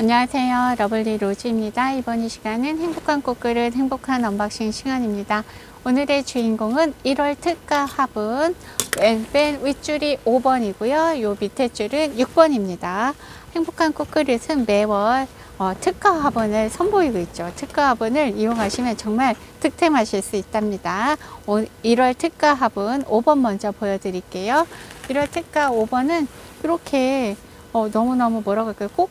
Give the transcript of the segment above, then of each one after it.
안녕하세요. 러블리 로즈입니다. 이번 이 시간은 행복한 꽃그릇 행복한 언박싱 시간입니다. 오늘의 주인공은 1월 특가 화분 왼뺀 윗줄이 5번이고요. 요 밑에 줄은 6번입니다. 행복한 꽃그릇은 매월 어, 특가 화분을 선보이고 있죠. 특가 화분을 이용하시면 정말 득템하실 수 있답니다. 오, 1월 특가 화분 5번 먼저 보여드릴게요. 1월 특가 5번은 이렇게 어, 너무너무 뭐라고 할까요? 꼭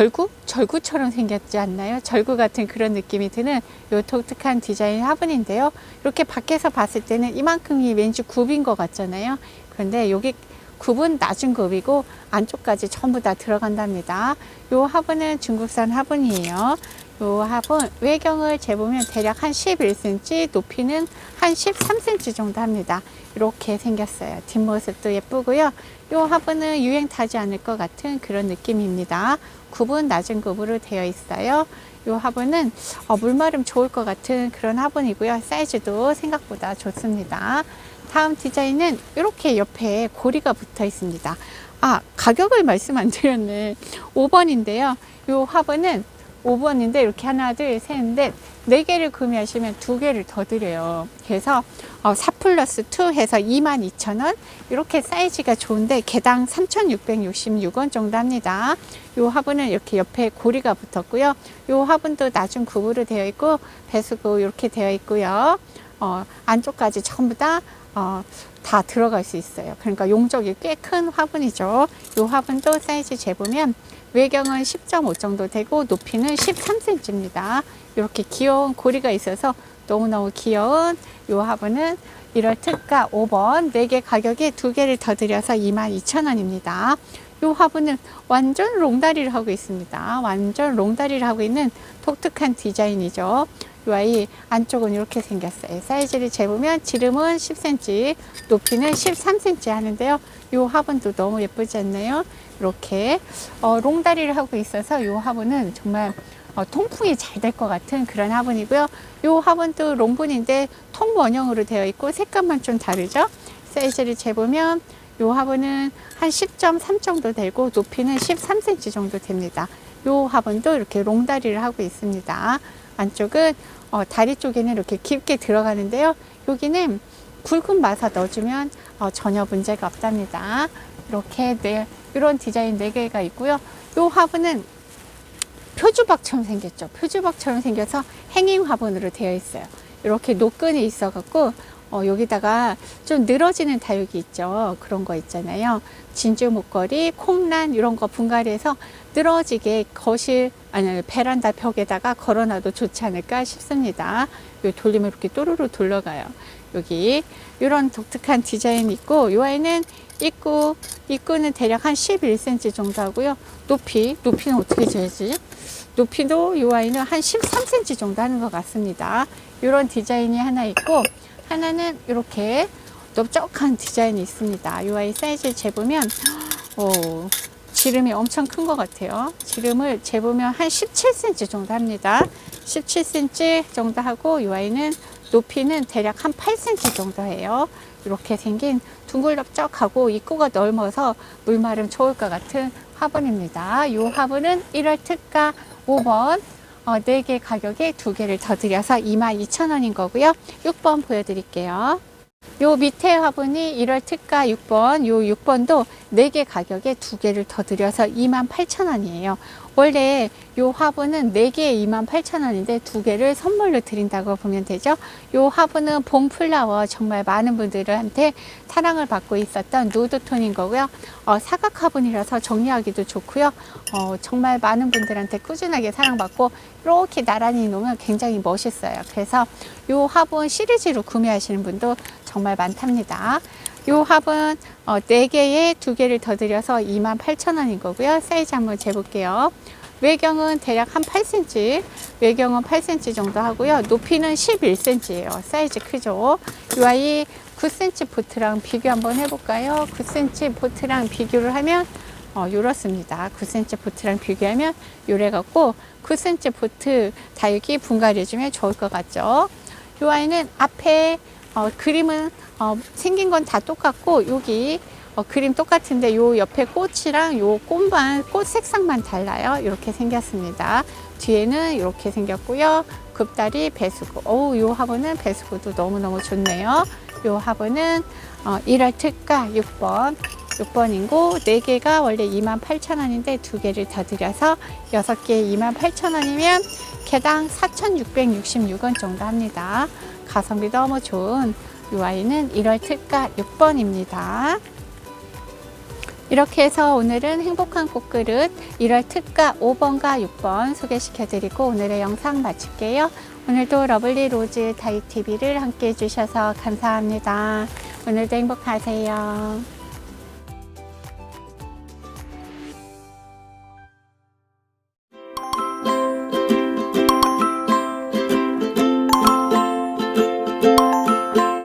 절구? 절구처럼 생겼지 않나요? 절구 같은 그런 느낌이 드는 요 독특한 디자인 화분인데요. 이렇게 밖에서 봤을 때는 이만큼이 왠지 굽인 것 같잖아요. 그런데 여기 굽은 낮은 굽이고 안쪽까지 전부 다 들어간답니다. 요 화분은 중국산 화분이에요. 요 화분 외경을 재보면 대략 한 11cm, 높이는 한 13cm 정도 합니다. 이렇게 생겼어요. 뒷모습도 예쁘고요. 요 화분은 유행 타지 않을 것 같은 그런 느낌입니다. 굽은 낮은 굽으로 되어 있어요. 요 화분은 어, 물마름 좋을 것 같은 그런 화분이고요. 사이즈도 생각보다 좋습니다. 다음 디자인은 이렇게 옆에 고리가 붙어 있습니다. 아, 가격을 말씀 안 드렸네. 5번인데요. 요 화분은 5번인데 이렇게 하나, 둘, 셋, 넷, 네 개를 구매하시면 두 개를 더 드려요. 그래서 어, 4 플러스 2 해서 22,000원. 이렇게 사이즈가 좋은데 개당 3,666원 정도 합니다. 요 화분은 이렇게 옆에 고리가 붙었고요. 요 화분도 낮은 굽으로 되어 있고 배수구 이렇게 되어 있고요. 어, 안쪽까지 전부 다 어, 다 들어갈 수 있어요. 그러니까 용적이 꽤 큰 화분이죠. 이 화분도 사이즈 재보면 외경은 10.5 정도 되고 높이는 13cm입니다. 이렇게 귀여운 고리가 있어서 너무너무 귀여운 이 화분은 1월 특가 5번 4개 가격에 2개를 더 드려서 22,000원입니다. 이 화분은 완전 롱다리를 하고 있습니다. 완전 롱다리를 하고 있는 독특한 디자인이죠. 이 아이 안쪽은 이렇게 생겼어요. 사이즈를 재보면 지름은 10cm, 높이는 13cm 하는데요. 이 화분도 너무 예쁘지 않나요? 이렇게 어, 롱다리를 하고 있어서 이 화분은 정말 어, 통풍이 잘 될 것 같은 그런 화분이고요. 이 화분도 롱분인데 통 원형으로 되어 있고 색감만 좀 다르죠? 사이즈를 재보면 이 화분은 한 10.3 정도 되고 높이는 13cm 정도 됩니다. 이 화분도 이렇게 롱다리를 하고 있습니다. 안쪽은 어, 다리 쪽에는 이렇게 깊게 들어가는데요. 여기는 굵은 마사 넣어주면 어, 전혀 문제가 없답니다. 이렇게 네, 이런 디자인 4개가 있고요. 이 화분은 표주박처럼 생겼죠. 표주박처럼 생겨서 행잉 화분으로 되어 있어요. 이렇게 노끈이 있어갖고 어, 여기다가 좀 늘어지는 다육이 있죠. 그런 거 있잖아요. 진주 목걸이, 콩란 이런 거 분갈이해서 늘어지게 거실 아니 베란다 벽에다가 걸어놔도 좋지 않을까 싶습니다. 요 돌리면 이렇게 또르르 돌러가요. 여기 이런 독특한 디자인이 있고 이 아이는 입구 입구는 대략 한 11cm 정도 하고요. 높이 높이는 어떻게 재지? 높이도 이 아이는 한 13cm 정도 하는 것 같습니다. 이런 디자인이 하나 있고 하나는 이렇게 넓적한 디자인이 있습니다. 이 아이 사이즈 재보면 오, 지름이 엄청 큰 것 같아요. 지름을 재보면 한 17cm 정도 합니다. 17cm 정도 하고 이 아이는 높이는 대략 한 8cm 정도 해요. 이렇게 생긴 둥글넓적하고 입구가 넓어서 물마름 좋을 것 같은 화분입니다. 이 화분은 1월 특가 5번 어, 4개 가격에 2개를 더 드려서 22,000원인 거고요. 6번 보여드릴게요. 요 밑에 화분이 1월 특가 6번, 요 6번도 4개 가격에 2개를 더 드려서 28,000원이에요. 원래 요 화분은 4개에 28,000원인데 2개를 선물로 드린다고 보면 되죠. 요 화분은 봄플라워 정말 많은 분들한테 사랑을 받고 있었던 누드톤인 거고요. 어, 사각 화분이라서 정리하기도 좋고요. 어, 정말 많은 분들한테 꾸준하게 사랑받고 이렇게 나란히 놓으면 굉장히 멋있어요. 그래서 요 화분 시리즈로 구매하시는 분도 정말 많답니다. 요 화분 어, 4개에 2개를 더 드려서 28,000원인 거고요. 사이즈 한번 재볼게요. 외경은 대략 한 8cm, 외경은 8cm 정도 하고요. 높이는 11cm예요. 사이즈 크죠? 이 아이 9cm 보트랑 비교 한번 해볼까요? 9cm 보트랑 비교를 하면 어, 요렇습니다. 9cm 보트랑 비교하면 요래 갖고 9cm 보트 다육이 분갈이 해주면 좋을 것 같죠? 이 아이는 앞에 어, 그림은 어, 생긴 건 다 똑같고 여기 어, 그림 똑같은데 요 옆에 꽃이랑 요 꽃만 꽃 색상만 달라요. 이렇게 생겼습니다. 뒤에는 이렇게 생겼고요. 급다리 배수구. 오, 요 화분은 배수구도 너무너무 좋네요. 요 화분은 어, 1월 특가 6번. 6번이고 4개가 원래 28,000원인데 2개를 더 드려서 6개에 28,000원이면 개당 4,666원 정도 합니다. 가성비 너무 좋은 이 아이는 1월 특가 6번입니다. 이렇게 해서 오늘은 행복한 꽃그릇 1월 특가 5번과 6번 소개시켜 드리고 오늘의 영상 마칠게요. 오늘도 러블리 로즈 다이TV를 함께 해주셔서 감사합니다. 오늘도 행복하세요.